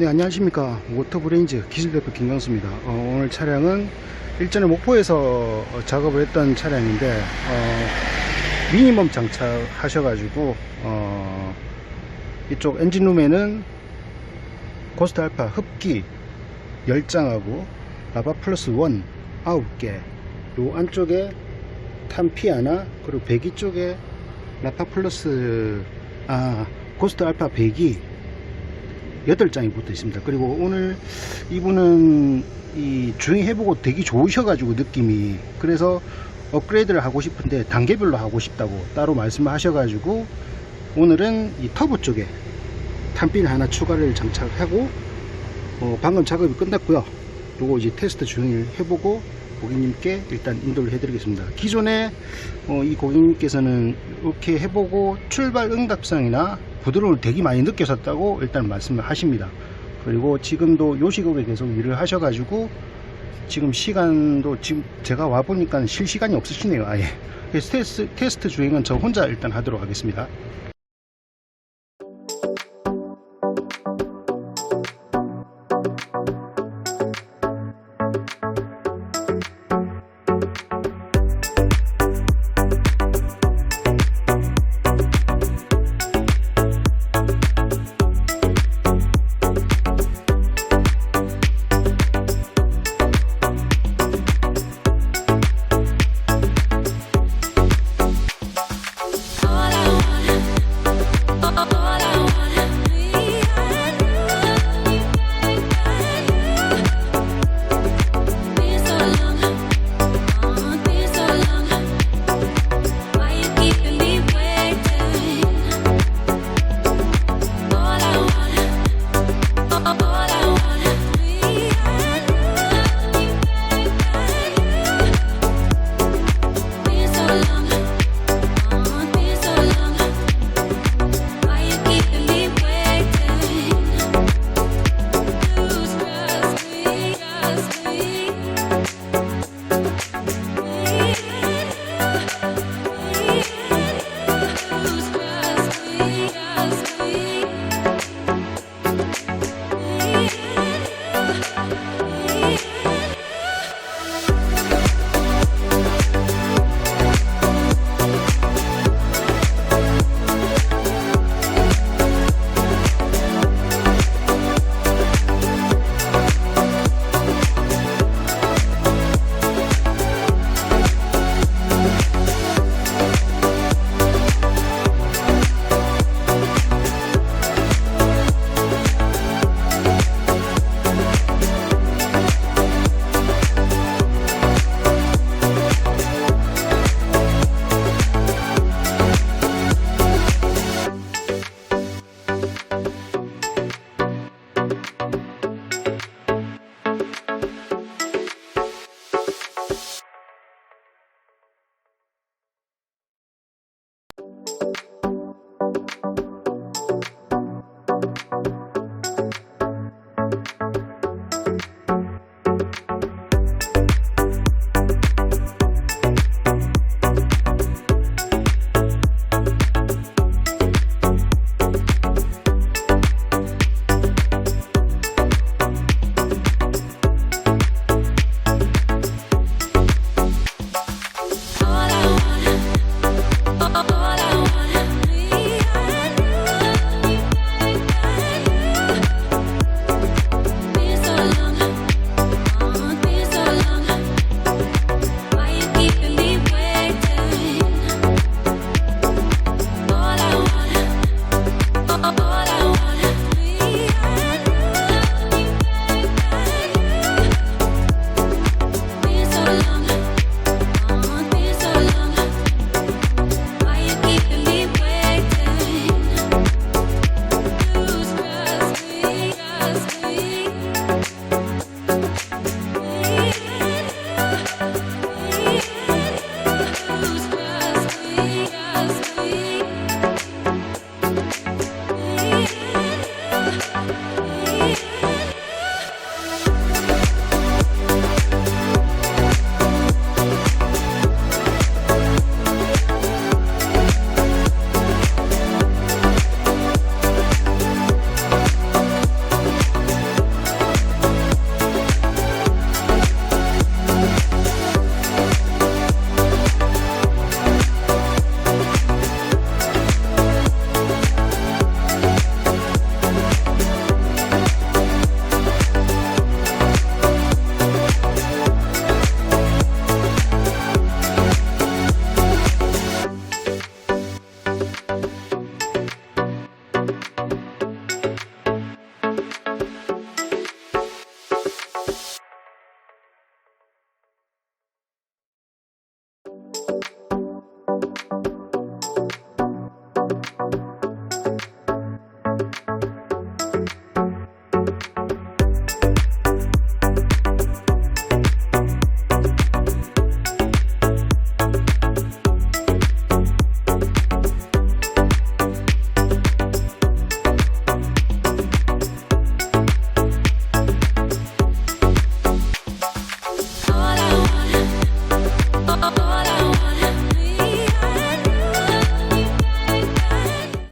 네 안녕하십니까. 모터브레인즈 기술대표 김광수입니다. 어, 오늘 차량은 일전에 목포에서 어, 작업을 했던 차량인데 어, 미니멈 장착하셔 가지고 어, 이쪽 엔진룸에는 고스트 알파 흡기 10장하고 라바 플러스 1 9개 요 안쪽에 탄피 하나 그리고 배기 쪽에 라파 플러스 아 고스트 알파 배기 8장이 붙어 있습니다. 그리고 오늘 이분은 이 주행 해보고 되게 좋으셔가지고 느낌이 그래서 업그레이드를 하고 싶은데 단계별로 하고 싶다고 따로 말씀을 하셔가지고 오늘은 이 터보 쪽에 탄핀 하나 추가를 장착하고 어, 방금 작업이 끝났고요. 요거 이제 테스트 주행을 해보고 고객님께 일단 인도를 해드리겠습니다. 기존에 어, 이 고객님께서는 이렇게 해보고 출발 응답상이나 부드러움을 되게 많이 느끼셨다고 일단 말씀을 하십니다. 그리고 지금도 요식업에 계속 일을 하셔가지고 지금 시간도 지금 제가 와보니까 실시간이 없으시네요. 아예. 테스트, 테스트 주행은 저 혼자 일단 하도록 하겠습니다. Bye.